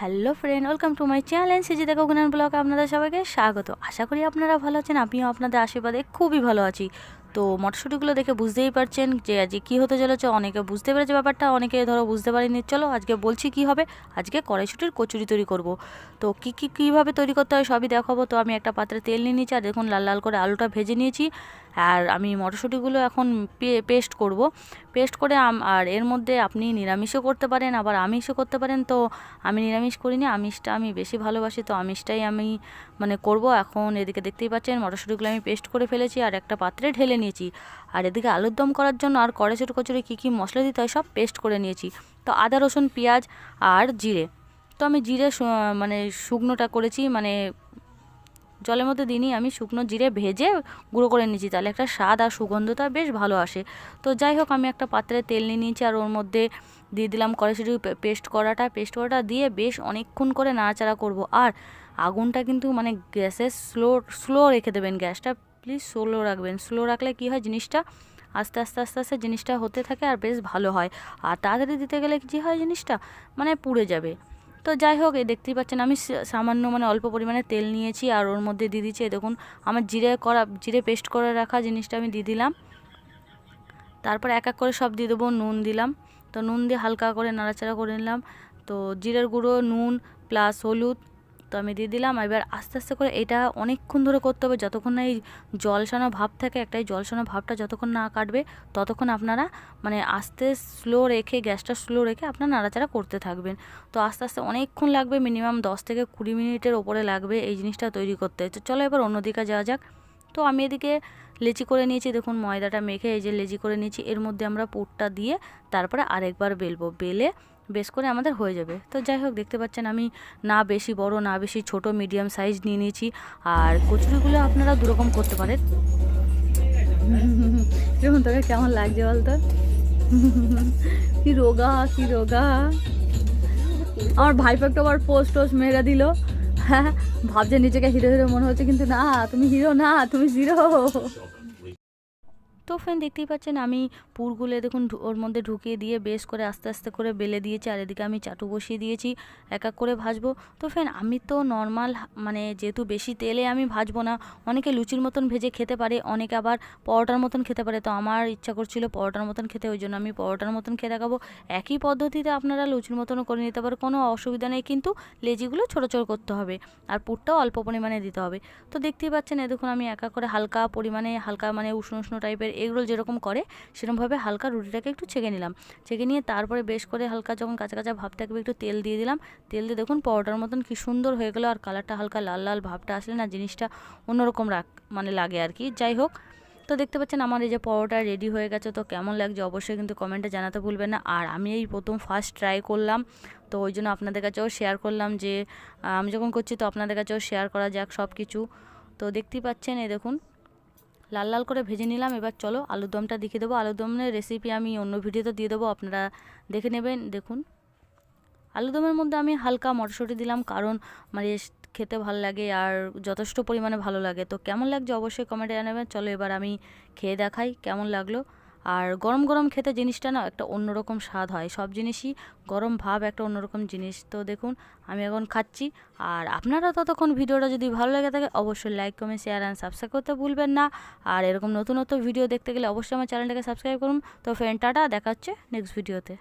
Hello friend, welcome to my channel CG দেখো গুনান blog. আপনাদের সবাইকে স্বাগত। আশা করি আপনারা ভালো আছেন, আমিও আপনাদের আশীর্বাদে খুবই ভালো আছি। তো মটরশুঁটিগুলো দেখে বুঝতেই পারছেন যে আজকে কী হতে চলেছে। অনেকে বুঝতে পেরেছে ব্যাপারটা, অনেকে ধরো বুঝতে পারেনি। চলো আজকে বলছি কি হবে। আজকে কড়াইশুটির কচুরি তৈরি করব। তো কী কী, কীভাবে তৈরি করতে হয় সবই দেখাবো। তো আমি একটা পাত্রে তেল নিয়ে নিয়েছি, আর দেখুন লাল লাল করে আলুটা ভেজে নিয়েছি। আর আমি মটরশুঁটিগুলো এখন পেস্ট করব। পেস্ট করে আর এর মধ্যে আপনি নিরামিষও করতে পারেন, আবার আমিষও করতে পারেন। তো আমি নিরামিষ করিনি, আমিষটা আমি বেশি ভালোবাসি, তো আমিষটাই আমি মানে করব। এখন এদিকে দেখতেই পাচ্ছেন মটরশুঁটিগুলো আমি পেস্ট করে ফেলেছি, আর একটা পাত্রে ঢেলে নিয়েছি। আর এদিকে আলুর দম করার জন্য আর কড়াইশুটি কচুরি কী কী মশলা দিতে হয় সব পেস্ট করে নিয়েছি। তো আদা, রসুন, পেঁয়াজ আর জিরে। তো আমি জিরে মানে শুকনোটা করেছি মানে জলের মধ্যে দিনই আমি শুকনো জিরে ভেজে গুঁড়ো করে নিয়েছি। তাহলে একটা স্বাদ আর সুগন্ধটা বেশ ভালো আসে। তো যাই হোক, আমি একটা পাত্রে তেল নিয়ে নিয়েছি আর ওর মধ্যে দিয়ে দিলাম কড়াইশুটি পেস্ট করাটা। পেস্ট করাটা দিয়ে বেশ অনেকক্ষণ করে নাড়াচাড়া করব। আর আগুনটা কিন্তু মানে গ্যাসের স্লো স্লো রেখে দেবেন গ্যাসটা। প্লিজ স্লো রাখবেন। স্লো রাখলে কী হয় জিনিসটা? আস্তে আস্তে আস্তে আস্তে জিনিসটা হতে থাকে আর বেশ ভালো হয়। আর তাড়াতাড়ি দিতে গেলে কী হয় জিনিসটা? মানে পুড়ে যাবে। তো যাই হোক, এই দেখতেই পাচ্ছেন আমি সামান্য মানে অল্প পরিমাণে তেল নিয়েছি আর ওর মধ্যে দিয়ে দিচ্ছি দেখুন, আমার জিরে করা, জিরে পেস্ট করে রাখা জিনিসটা আমি দিয়ে দিলাম। তারপর এক এক করে সব দিয়ে দেবো, নুন দিলাম। তো নুন দিয়ে হালকা করে নাড়াচাড়া করে নিলাম। তো জিরের গুঁড়ো, নুন, প্লাস হলুদ তো আমি দিয়ে দিলাম। এবার আস্তে আস্তে করে এটা অনেকক্ষণ ধরে করতে হবে। যতক্ষণ না এই জলসানো ভাব থাকে, একটাই জলসানো ভাবটা যতক্ষণ না কাটবে, ততক্ষণ আপনারা মানে আস্তে স্লো রেখে, গ্যাসটা স্লো রেখে আপনার নাড়াচাড়া করতে থাকবেন। তো আস্তে আস্তে অনেকক্ষণ লাগবে মিনিমাম দশ থেকে কুড়ি মিনিটের ওপরে লাগবে এই জিনিসটা তৈরি করতে। তো চলো এবার অন্যদিকে যাওয়া যাক। তো আমি এদিকে লেচি করে নিয়েছি, দেখুন ময়দাটা মেখে এই যে লেচি করে নিয়েছি, এর মধ্যে আমরা পুরটা দিয়ে তারপরে আরেকবার বেলবো। বেলে বেশ করে আমাদের হয়ে যাবে। তো যাই হোক, দেখতে পাচ্ছেন আমি না বেশি বড়, না বেশি ছোট মিডিয়াম সাইজ নিয়ে নিয়েছি। আর কচুরিগুলো আপনারা দুরকম করতে পারেন। দেখুন তোকে কেমন লাগছে বলতো? কি রোগা কি রোগা। আমার ভাইপো একটু আবার পোস্ট টোস্ট মেরে দিল। হ্যাঁ ভাবছে নিজেকে হিরো হিরো মনে হচ্ছে, কিন্তু না, তুমি হিরো না, তুমি জিরো। তো ফ্রেন্ড দেখতেই পাচ্ছেন, আমি পুরগুলো দেখুন ওর মধ্যে ঢুকিয়ে দিয়ে বেশ করে আস্তে আস্তে করে বেলে দিয়েছি, আর এদিকে আমি চাটু বসিয়ে দিয়েছি, এক এক করে ভাজবো। তো ফ্রেন্ড আমি তো নর্মাল মানে যেহেতু বেশি তেলে আমি ভাজবো না, অনেকে লুচির মতন ভেজে খেতে পারে, অনেকে আবার পরোটার মতন খেতে পারে। তো আমার ইচ্ছা করছিল পরোটার মতন খেতে, ওই জন্য আমি পরোটার মতন খেয়ে দেখাবো। একই পদ্ধতিতে আপনারা লুচির মতনও করে নিতে পারে কোনো অসুবিধা নেই, কিন্তু লেজিগুলো ছোটো ছোটো করতে হবে, আর পুরটাও অল্প পরিমাণে দিতে হবে। তো দেখতেই পাচ্ছেন, এ দেখুন আমি একা করে হালকা পরিমাণে, হালকা মানে উষ্ণ উষ্ণ টাইপের এগরোল যেরকম করে, সেরকমভাবে হালকা রুটিটাকে একটু ছেঁকে নিলাম। ছেঁকে নিয়ে তারপরে বেশ করে হালকা যখন কাঁচা কাঁচা ভাব থাকবে একটু তেল দিয়ে দিলাম। তেল দিয়ে দেখুন পরোটার মতন কি সুন্দর হয়ে গেলো আর কালারটা হালকা লাল লাল ভাবটা আসলে না জিনিসটা অন্যরকম রাখ মানে লাগে আর কি। যাই হোক, তো দেখতে পাচ্ছেন আমার এই যে পরোটা রেডি হয়ে গেছে, তো কেমন লাগছে অবশ্যই কিন্তু কমেন্টে জানাতে ভুলবেন না। আর আমি এই প্রথম ফার্স্ট ট্রাই করলাম, তো ওই জন্য আপনাদের কাছেও শেয়ার করলাম যে আমি যখন করছি তো আপনাদের কাছেও শেয়ার করা যাক সব কিছু তো দেখতেই পাচ্ছেন এই দেখুন লাল লাল করে ভেজে নিলাম। এবার চলো আলুর দমটা দেখিয়ে দেবো। আলুর দমের রেসিপি আমি অন্য ভিডিওতে দিয়ে দেবো, আপনারা দেখে নেবেন। দেখুন আলুদমের মধ্যে আমি হালকা মটরশুঁটি দিলাম, কারণ মানে খেতে ভালো লাগে আর যথেষ্ট পরিমাণে ভালো লাগে। তো কেমন লাগছে অবশ্যই কমেন্টে জানাবেন। চলো এবার আমি খেয়ে দেখাই কেমন লাগল। আর গরম গরম খেতে জিনিসটা না একটা অন্যরকম স্বাদ হয়। সব জিনিসই গরম ভাব একটা অন্যরকম জিনিস। তো দেখুন, আমি এখন খাচ্ছি। আর আপনারা ততক্ষণ ভিডিওটা যদি ভালো লেগে থাকে, অবশ্যই like comment share and subscribe করতে ভুলবেন না। আর এরকম নতুন নতুন ভিডিও দেখতে গেলে অবশ্যই আমার চ্যানেলটাকে সাবস্ক্রাইব করুন। তো ফ্রেন্ড টাটা, দেখা হচ্ছে নেক্সট ভিডিওতে